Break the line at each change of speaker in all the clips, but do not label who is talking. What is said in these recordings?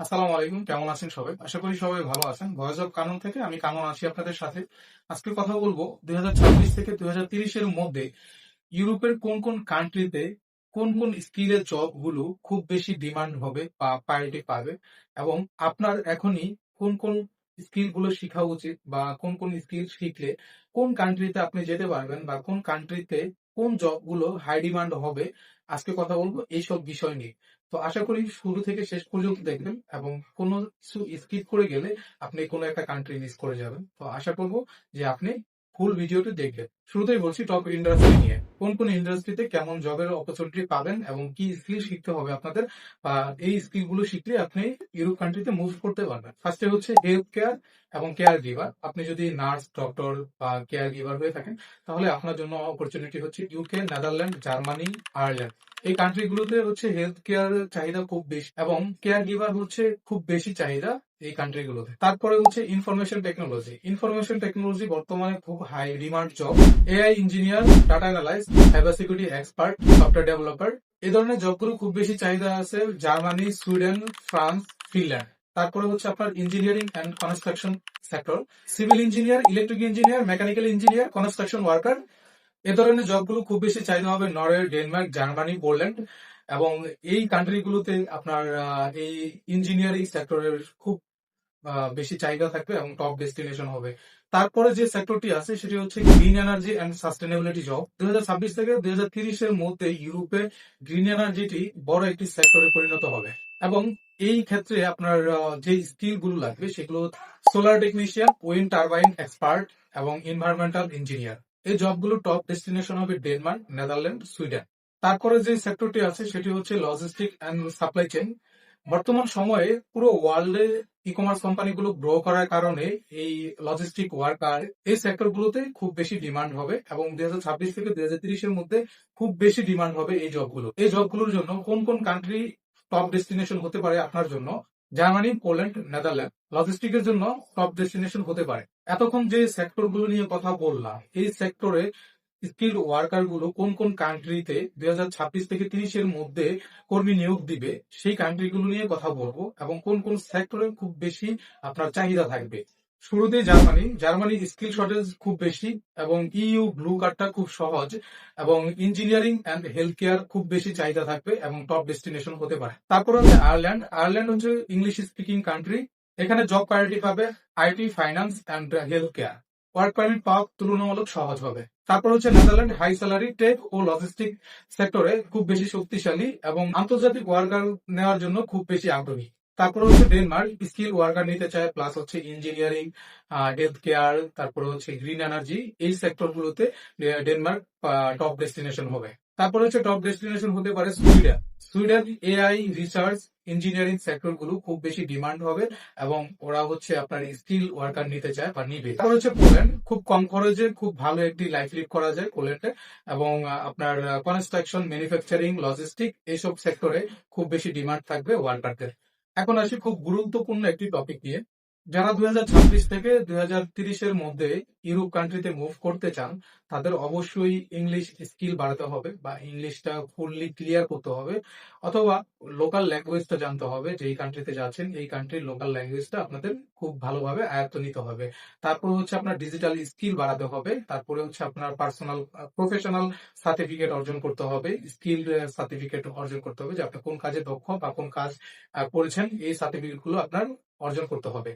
আসসালামু আলাইকুম, কেমন আছেন সবাই? আশা করি সবাই ভালো আছেন। ভয়েস অফ কানুন থেকে আমি কানুন আছি আপনাদের সাথে। আজকে কথা বলব দুই থেকে দুই এর মধ্যে ইউরোপের কোন কোন কান্ট্রিতে কোন কোন স্কিলের জবগুলো খুব বেশি ডিমান্ড হবে বা প্রায়োরিটি পাবে এবং আপনার এখনই কোন কোন স্কিলগুলো শেখা উচিত বা কোন কোন স্কিল শিখলে কোন কান্ট্রিতে আপনি যেতে পারবেন বা কোন কান্ট্রিতে কোন জবগুলো হাই ডিমান্ড হবে, আজকে কথা বলব এইসব বিষয় নিয়ে। তো আশা করি শুরু থেকে শেষ পর্যন্ত দেখবেন এবং কোনো কিছু স্কিপ করে গেলে আপনি কোনো একটা কান্ট্রি মিস করে যাবেন। তো আশা করব যে আপনি ফুল ভিডিওটি দেখবেন শুরুতেই বলছি টপ ইন্ডাস্ট্রি নিয়ে। কোন কোন ইন্ডাস্ট্রিতে কেমন জবের অপরচুনিটি পাবেন এবং কি স্কিল শিখতে হবে আপনাদের এই স্কিলগুলো শিখলে আপনি ইউরোপ কান্ট্রিতে মুভ করতে পারবেন। ফার্স্টে হচ্ছে হেলথ কেয়ার এবং কেয়ার গিভার আপনি যদি নার্স ডক্টর বা কেয়ার গিভার হয়ে থাকেন, তাহলে আপনার জন্য অপরচুনিটি হচ্ছে ইউকে নেদারল্যান্ড জার্মানি আয়ারল্যান্ড এই কান্ট্রিগুলোতে হচ্ছে হেলথ কেয়ার চাহিদা খুব বেশি, এবং কেয়ার গিভার হচ্ছে খুব বেশি চাহিদা এই কান্ট্রিগুলোতে তারপরে হচ্ছে ইনফরমেশন টেকনোলজি ইনফরমেশন টেকনোলজি বর্তমানে খুব high demand job AI engineer data analyse cyber security expert software developer এই ধরনের জবগুলো খুব বেশি চাহিদা আছে জার্মানি, সুইডেন, ফ্রান্স, ফিনল্যান্ড। তারপরে হচ্ছে আপনার engineering and construction sector civil engineer electric engineer mechanical engineer construction worker এ ধরনের জবগুলো খুব বেশি চাহিদা হবে নরওয়ে, ডেনমার্ক, জার্মানি, পোল্যান্ড। এবং এই কান্ট্রিগুলোতে আপনার এই ইঞ্জিনিয়ারিং সেক্টরের খুব বেশি চাহিদা থাকবে এবং টপ ডেস্টিনেশন হবে। তারপরে যে সেক্টরটি আছে, সেটি হচ্ছে green energy and sustainability job দুই হাজার ছাব্বিশ থেকে দুই এর মধ্যে ইউরোপে গ্রিন এনার্জিটি বড় একটি সেক্টরে পরিণত হবে। এবং এই ক্ষেত্রে আপনার যে স্কিলগুলো লাগবে, সেগুলো solar technician wind turbine expert এবং এনভায়রনমেন্টাল ইঞ্জিনিয়ার এই জবগুলো টপ ডেস্টিনেশন হবে ডেনমার্ক নেদারল্যান্ড সুইডেন তারপরে যে সেক্টরটি আছে, সেটি হচ্ছে লজিস্টিক অ্যান্ড সাপ্লাই চেইন বর্তমান সময়ে পুরো ওয়ার্ল্ডে ই কমার্স কোম্পানিগুলো গ্রো করার কারণে এই লজিস্টিক ওয়ার্কার এই সেক্টরগুলোতে খুব বেশি ডিমান্ড হবে এবং দুই থেকে দুই এর মধ্যে খুব বেশি ডিমান্ড হবে এই জবগুলো এই জবগুলোর জন্য কোন কোন কান্ট্রি টপ ডেস্টিনেশন হতে পারে আপনার জন্য? জার্মানি পোল্যান্ড নেদারল্যান্ড লজিস্টিকের জন্য টপ ডেস্টিনেশন হতে পারে। এতক্ষণ যে সেক্টরগুলো নিয়ে কথা বললাম, এই সেক্টরে স্কিল ওয়ার্কারগুলো কোন কোন কান্ট্রিতে দুই হাজার ছাব্বিশ থেকে তিরিশ এর মধ্যে কর্মী নিয়োগ দিবে, সেই কান্ট্রি গুলো নিয়ে কথা বলব এবং কোন কোন সেক্টরে খুব বেশি আপনার চাহিদা থাকবে। শুরুতে জার্মানি জার্মানি স্কিল শর্টেজ খুব বেশি এবং ইইউ ব্লু কার্ডটা খুব সহজ এবং ইঞ্জিনিয়ারিং অ্যান্ড হেলথ কেয়ার খুব বেশি চাহিদা থাকবে এবং টপ ডেস্টিনেশন হতে পারে। তারপর হচ্ছে আয়ারল্যান্ড আয়ারল্যান্ড হচ্ছে ইংলিশ স্পিকিং কান্ট্রি এখানে জব প্রায়োরিটি পাবে IT finance and health care work permit পাওয়া তুলনামূলক সহজ হবে। তারপর হচ্ছে নেদারল্যান্ড হাই স্যালারি টেক ও লজিস্টিক সেক্টরে খুব বেশি শক্তিশালী এবং আন্তর্জাতিক ওয়ার্কার নেওয়ার জন্য খুব বেশি আগ্রহী। তারপর হচ্ছে ডেনমার্ক স্কিল ওয়ার্কার নিতে চায় প্লাস হচ্ছে ইঞ্জিনিয়ারিং হেলথ কেয়ার তারপরে হচ্ছে গ্রিন এনার্জি এই সেক্টর গুলোতে ডেনমার্ক টপ ডেস্টিনেশন হবে। তারপর হচ্ছে টপ ডেস্টিনেশন হতে পারে Sweden Sweden AI research engineering সেক্টরগুলো খুব বেশি ডিমান্ড হবে এবং ওরা হচ্ছে আপনার স্কিল ওয়ার্কার নিতে চায় বা নিবে। তারপর হচ্ছে পোল্যান্ড খুব কম খরচে খুব ভালো একটি লাইফ লিড করা যায় পোল্যান্ডে এবং আপনার কনস্ট্রাকশন ম্যানুফ্যাকচারিং লজিস্টিক এইসব সেক্টরে খুব বেশি ডিমান্ড থাকবে ওয়ার্কারদের এখন আসি খুব গুরুত্বপূর্ণ একটি টপিক নিয়ে। যারা দুই থেকে দুই এর মধ্যে ইউরোপ কান্ট্রিতে মুভ করতে চান, তাদের অবশ্যই ইংলিশ স্কিল বাড়াতে হবে বা ইংলিশটা ফুললি ক্লিয়ার করতে হবে, অথবা লোকাল ল্যাঙ্গুয়েজটা জানতে হবে যে এই কান্ট্রিতে যাচ্ছেন, এই কান্ট্রির লোকাল ল্যাঙ্গুয়েজটা আপনাদের খুব ভালোভাবে আয়ত্ত নিতে হবে। তারপর হচ্ছে আপনার ডিজিটাল স্কিল বাড়াতে হবে, তারপরে হচ্ছে আপনার পার্সোনাল প্রফেশনাল সার্টিফিকেট অর্জন করতে হবে স্কিল সার্টিফিকেট অর্জন করতে হবে যে আপনি কোন কাজে দক্ষ বা কোন কাজ করেছেন, এই সার্টিফিকেটগুলো আপনার অর্জন করতে হবে।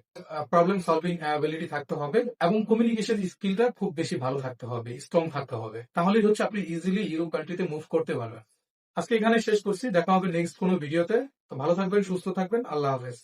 প্রবলেম সলভিং অ্যাবিলিটি থাকতে হবে এবং কমিউনিকেশন স্কিলটা খুব বেশি ভালো থাকতে হবে স্ট্রং থাকতে হবে। তাহলেই হচ্ছে আপনি ইজিলি ইউরোপ কান্ট্রিতে মুভ করতে পারবেন। আজকে এখানে শেষ করছি, দেখা হবে নেক্সট কোনো ভিডিওতে তো ভালো থাকবেন, সুস্থ থাকবেন, আল্লাহ হাফেজ।